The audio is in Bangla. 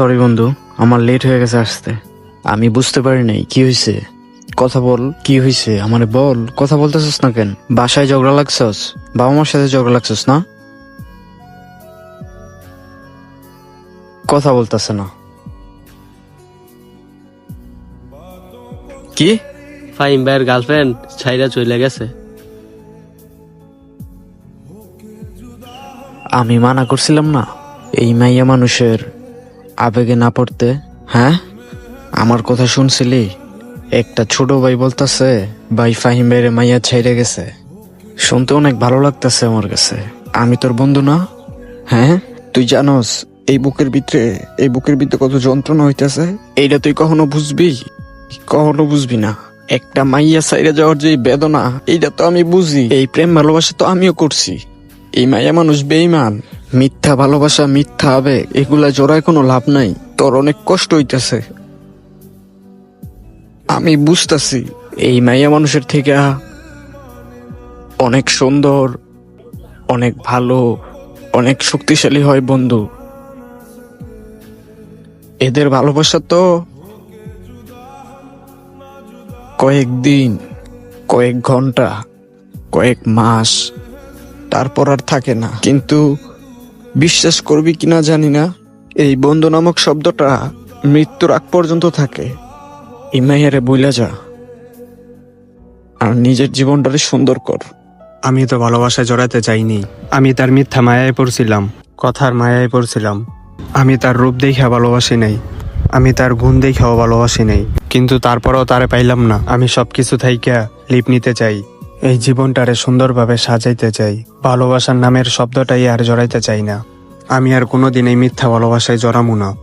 সরি বন্ধু আমার লেট হয়ে গেছে আসতে। আমি বুঝতে পারি নাই কি হয়েছে কথা বল কি হয়েছে আমারে বল কথা বলতেছস না কেন? বাসায় ঝগড়া লাগছস? বাবা মার সাথে ঝগড়া লাগছস না? কথা বলতেছে না। কি? ফাইম ভাইয়ের গার্লফ্রেন্ড ছাইরা চলে গেছে। আমি মানা করছিলাম না এই মাইয়া মানুষের আবেগে না পড়তে হ্যাঁ? আমার কথা শুনছিলি? একটা ছোট ভাই বলতাছে, ভাই ফাহিম ভাইরে মাইয়া ছাইরে গেছে। শুনতে অনেক ভালো লাগতেছে আমার কাছে। আমি তোর বন্ধু না? হ্যাঁ? তুই জানোস, এই বুকের ভিতরে, এই বুকের ভিতরে কত যন্ত্রণা হইতেছে। এইটা তুই কখনো বুঝবি? কখনো বুঝবি না। একটা মাইয়া সাইরে যাওয়ার যে বেদনা, এইটা তো আমি বুঝি। এই প্রেম ভালোবাসা তো আমিও করছি। এই মায়া মানুষ বেইমান মিথ্যা ভালোবাসা, মিথ্যা আবেগ, এগুলা জোড়ায় কোনো লাভ নাই। তোর অনেক কষ্ট হইতেছে। আমি বুঝতাছি, এই মাইয়া মানুষের থেকে অনেক সুন্দর, অনেক ভালো, অনেক শক্তিশালী হয় বন্ধু। এদের ভালোবাসা তো কয়েকদিন, কয়েক ঘণ্টা, কয়েক মাস তারপর আর থাকে না। কিন্তু বিশ্বাস করবি কিনা জানি না, এই বন্ধু নামক শব্দটা মৃত্যুর আগ পর্যন্ত থাকে। ইমাইয়ারে বইলা যা, আর নিজের জীবনটারে সুন্দর কর। আমি তো ভালোবাসায় জড়াতে চাইনি, আমি তার মিথ্যা মায়ায় পড়ছিলাম, কথার মায়ায় পড়ছিলাম। আমি তার রূপ দেখা ভালোবাসি নাই, আমি তার গুণ দেখাও ভালোবাসি নাই, কিন্তু তারপরও তারে পাইলাম না। আমি সবকিছু থাইকা লিপ নিতে চাই। এই জীবনটারে সুন্দরভাবে সাজাইতে চাই। ভালোবাসার নামের শব্দটাই আর জড়াইতে চাই না। আমি আর কোনোদিন এই মিথ্যা ভালোবাসায় জড়ামু না।